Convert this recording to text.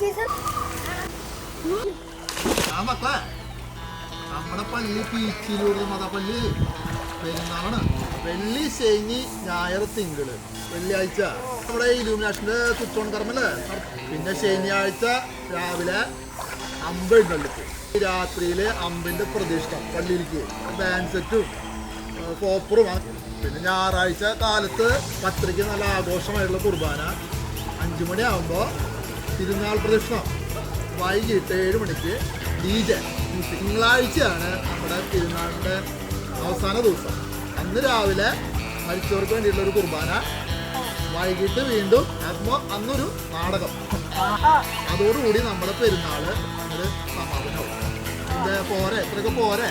Season ഞാൻ മക്കളെ നമ്മുടെ പള്ളി പീച്ചിലൂടെ മതപ്പള്ളി. പെരുന്നാളാണ്. വെള്ളി ശനി ഞായർ തിങ്കൾ വെള്ളിയാഴ്ച. നമ്മുടെ ഇലൂമിനേഷന്റെ കുത്തോൺ കർമ്മല്ലേ? പിന്നെ ശനിയാഴ്ച രാവിലെ അമ്പുണ്ടല്ലേക്ക് രാത്രിയിൽ അമ്പിന്റെ പ്രതിഷ്ഠ പള്ളിയിലേക്ക്. ബാൻഡ് സെറ്റും കോപ്പറും പിന്നെ ഞായറാഴ്ച കാലത്ത് പത്രിക നല്ല ആഘോഷമായിട്ടുള്ള കുർബാന. അഞ്ചു മണിയാകുമ്പോൾ തിരുനാൾ പ്രദക്ഷിണം. വൈകിട്ട് ഏഴ് മണിക്ക് ഡി ജെ തിങ്കളാഴ്ചയാണ് നമ്മുടെ തിരുനാളിന്റെ അവസാന ദിവസം. അന്ന് രാവിലെ മരിച്ചവർക്ക് വേണ്ടിയിട്ടുള്ള ഒരു കുർബാന. വൈകിട്ട് വീണ്ടും അപ്പോൾ അന്നൊരു നാടകം. അതോടുകൂടി നമ്മുടെ പെരുന്നാൾ ഒരു സമാപനമാവും ഇത് പോരെ? ഇത്രയൊക്കെ പോരെ?